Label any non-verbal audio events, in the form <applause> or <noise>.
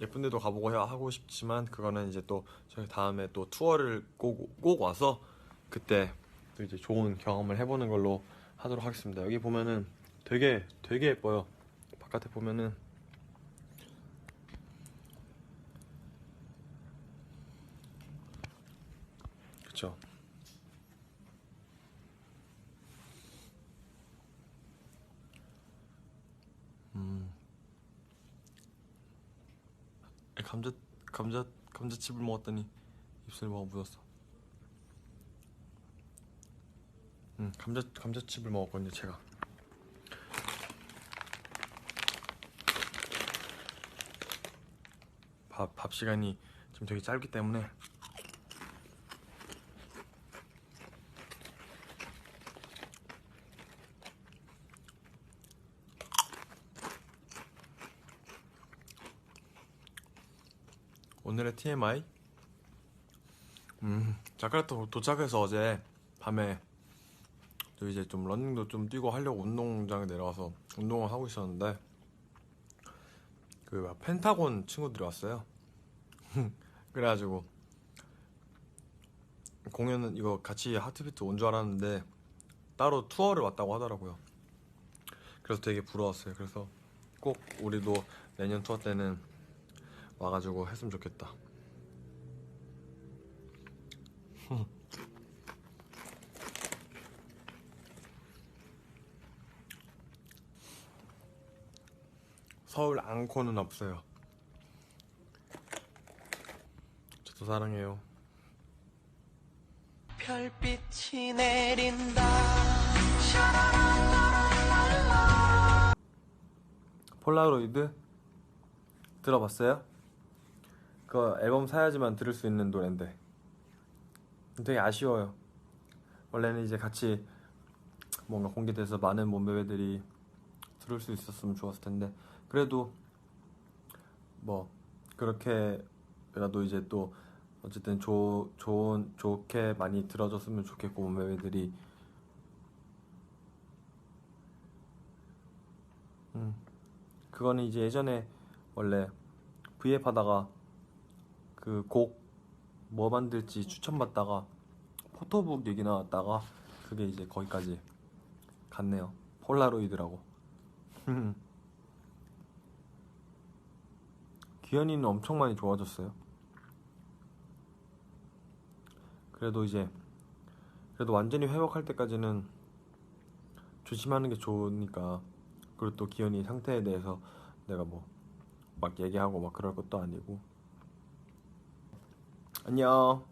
예쁜 데도 가보고 해- 하고 싶지만 그거는 이제 또 저희 다음에 또 투어를 꼭, 꼭 와서 그때 또 이제 좋은 경험을 해보는 걸로 하도록 하겠습니다. 여기 보면은 되게 되게 예뻐요. 바깥에 보면은 그쵸. 감자 감자 감자칩을 먹었더니 입술에 뭐가 묻었어. 음 감자 감자칩을 먹었거든요 제가. 밥 밥 시간이 좀 되게 짧기 때문에 오늘의 TMI 음 자카르타 도착해서 어제 밤에 또 이제 좀 러닝도 좀 뛰고 하려고 운동장에 내려가서 운동을 하고 있었는데 그 펜타곤 친구들이 왔어요. <laughs> 그래가지고 공연은 이거 같이 하트비트 온 줄 알았는데 따로 투어를 왔다고 하더라고요. 그래서 되게 부러웠어요. 그래서 꼭 우리도 내년 투어 때는 와가지고 했으면 좋겠다. <laughs> 서울 앙코는 없어요. 저도 사랑해요. 별빛이 내린다 폴라로이드 들어봤어요? 그 앨범 사야지만 들을 수 있는 노래인데. 되게 아쉬워요. 원래는 이제 같이 뭔가 공개돼서 많은 몸베베들이 들을 수 있었으면 좋았을 텐데. 그래도 뭐 그렇게라도 이제 또 어쨌든 조, 좋은 좋게 많이 들어줬으면 좋겠고 몸베베들이. 음. 그거는 이제 예전에 원래 V앱 하다가 그 곡 뭐 만들지 추천받다가 포토북 얘기 나왔다가 그게 이제 거기까지 갔네요. 폴라로이드라고. <laughs> 기현이는 엄청 많이 좋아졌어요. 그래도 이제 그래도 완전히 회복할 때까지는 조심하는 게 좋으니까 그리고 또 기현이 상태에 대해서 내가 뭐 막 얘기하고 막 그럴 것도 아니고 안녕